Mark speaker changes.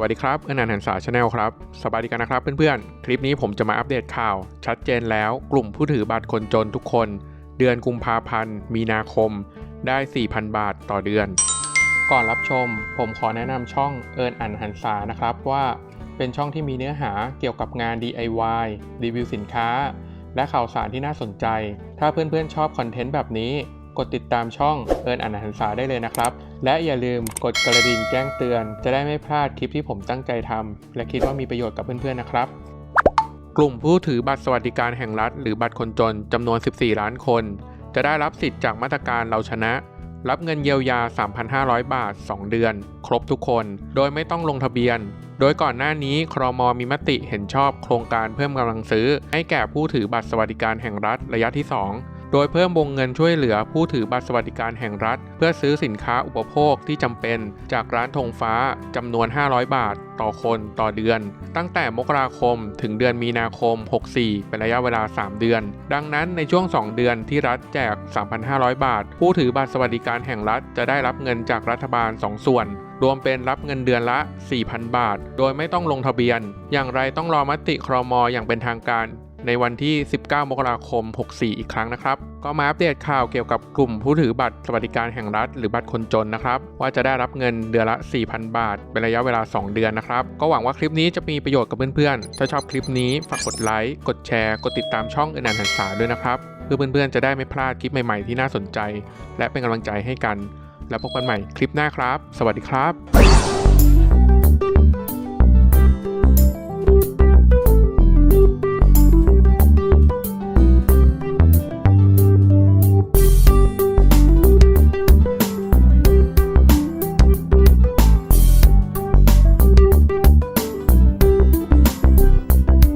Speaker 1: วัสดีครับเอนันหันษาชาแนลครับ สบายดีกันนะครับเพื่อนๆ คลิปนี้ผมจะมาอัปเดตข่าว ชัดเจนแล้วกลุ่มผู้ถือบัตรคนจนทุกคน เดือนกุมภาพันธ์ มีนาคม ได้ 4,000 บาทต่อเดือน ก่อนรับชม ผมขอแนะนำช่องเอินอันหันษานะครับว่า เป็นช่องที่มีเนื้อหาเกี่ยวกับงาน DIY รีวิวสินค้า และข่าวสารที่น่าสนใจ ถ้าเพื่อนๆชอบคอนเทนต์แบบนี้ กดติดตามช่องเอินอันหันษาได้เลยนะครับ และอย่าลืมกดกระดิ่งแจ้งเตือน จะได้ไม่พลาดคลิปที่ผมตั้งใจทำและคิดว่ามีประโยชน์กับเพื่อนๆนะครับกลุ่มผู้ถือบัตรสวัสดิการแห่งรัฐ หรือบัตรคนจนจำนวน 14 ล้านคน จะได้รับสิทธิ์จากมาตรการเราชนะ รับเงินเยียวยา 3,500 บาท 2 เดือน ครบทุกคน โดยไม่ต้องลงทะเบียน โดยก่อนหน้านี้ครมมีมติเห็นชอบโครงการเพิ่มกำลังซื้อ ให้แก่ผู้ถือบัตรสวัสดิการแห่งรัฐระยะที่ 2 โดยเพิ่มวงเงินช่วยเหลือผู้ถือบัตรสวัสดิการแห่งรัฐ เพื่อซื้อสินค้าอุปโภคที่จำเป็น จากร้านธงฟ้าจำนวน 500 บาท ต่อคนต่อเดือน ตั้งแต่มกราคมถึงเดือนมีนาคม 64 เป็นระยะเวลา 3 เดือน ดังนั้นในช่วง 2 เดือนที่รัฐแจก 3,500 บาท ผู้ถือบัตรสวัสดิการแห่งรัฐจะได้รับเงินจากรัฐบาล 2 ส่วนรวมเป็นรับเงินเดือนละ 4,000 บาท โดยไม่ต้องลงทะเบียน อย่างไรต้องรอมติครมอย่างเป็นทางการ ในวันที่ 19 มกราคม 64 อีกครั้งนะครับ ก็มาอัปเดตข่าวเกี่ยวกับกลุ่มผู้ถือบัตรสวัสดิการแห่งรัฐ หรือบัตรคนจนนะครับ ว่าจะได้รับเงินเดือนละ 4,000 บาท เป็นระยะเวลา 2 เดือนนะครับ ก็หวังว่าคลิปนี้จะมีประโยชน์กับเพื่อนๆ ถ้าชอบคลิปนี้ฝากกดไลค์ กดแชร์ กดติดตามช่องอนันต์หันษาด้วยนะครับ เพื่อเพื่อนๆ จะได้ไม่พลาดคลิปใหม่ๆ ที่น่าสนใจ และเป็นกำลังใจให้กัน แล้วพบกันใหม่คลิปหน้าครับ สวัสดีครับ